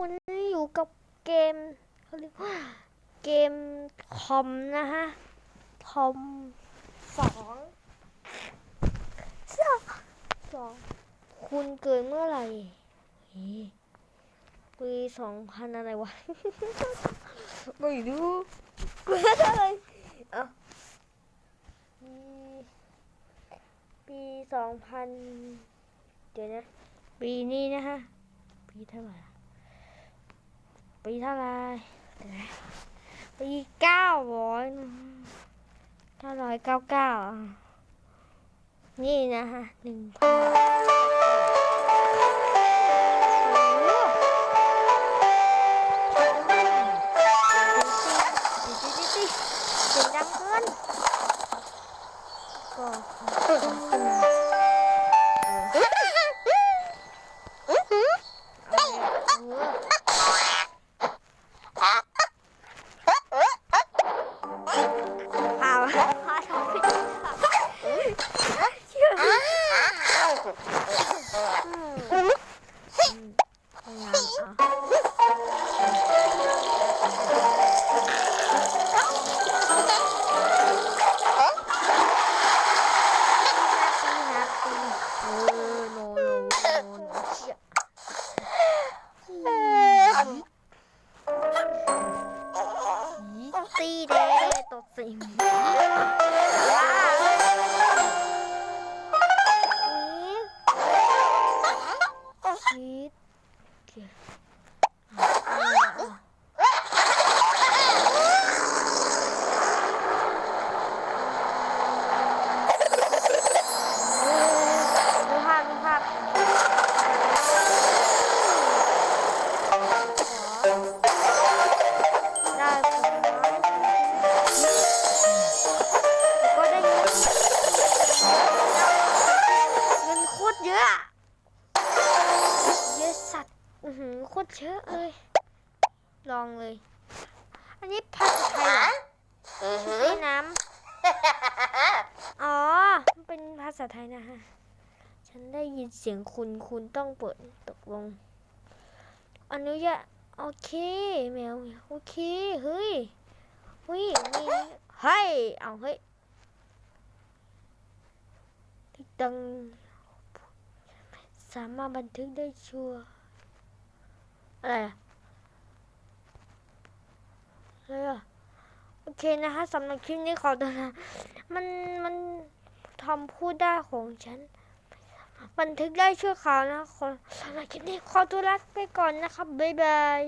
วันนี้อยู่กับเกมเขาเรียกว่าเกมคอมนะฮะคอมสองสองสองคุณเกิดเมื่อไหร่ปีสองพันอะไรวะ ไม่รู้เกิดอะไรอะปีปีสองพันเดี๋ยวนะ ปีนี้นะฮะปีเท่าไหร่ ล่ะปีเท่าไหร่เดี๋ยวนะปีเก้าร้อยเก้าร้อย ตรเยอะอะเยอะ สัตว์อือหือโคตรเยอะเลย ลองเลย อันนี้ภาษาไทยเหรอชุดว่ายน้ำ อ๋อ มันเป็นภาษาไทยนะฮะ ฉันได้ยินเสียงคุณ คุณต้องเปิดตกลง อนุญาต โอเค แมว โอเค เฮ้ย เฮ้ยนี่เฮ้ย เอาเฮ้ยติดตัง สามารถบันทึกได้ชัวร์อะไรอะโอเคนะคะสำหรับคลิปนี้ขอตัวนะมันมันทำพูดได้ของฉัน บันทึกได้ชั่วคราวนะขอสำหรับคลิปนี้ขอตัวลาไปก่อนนะครับบ๊ายบาย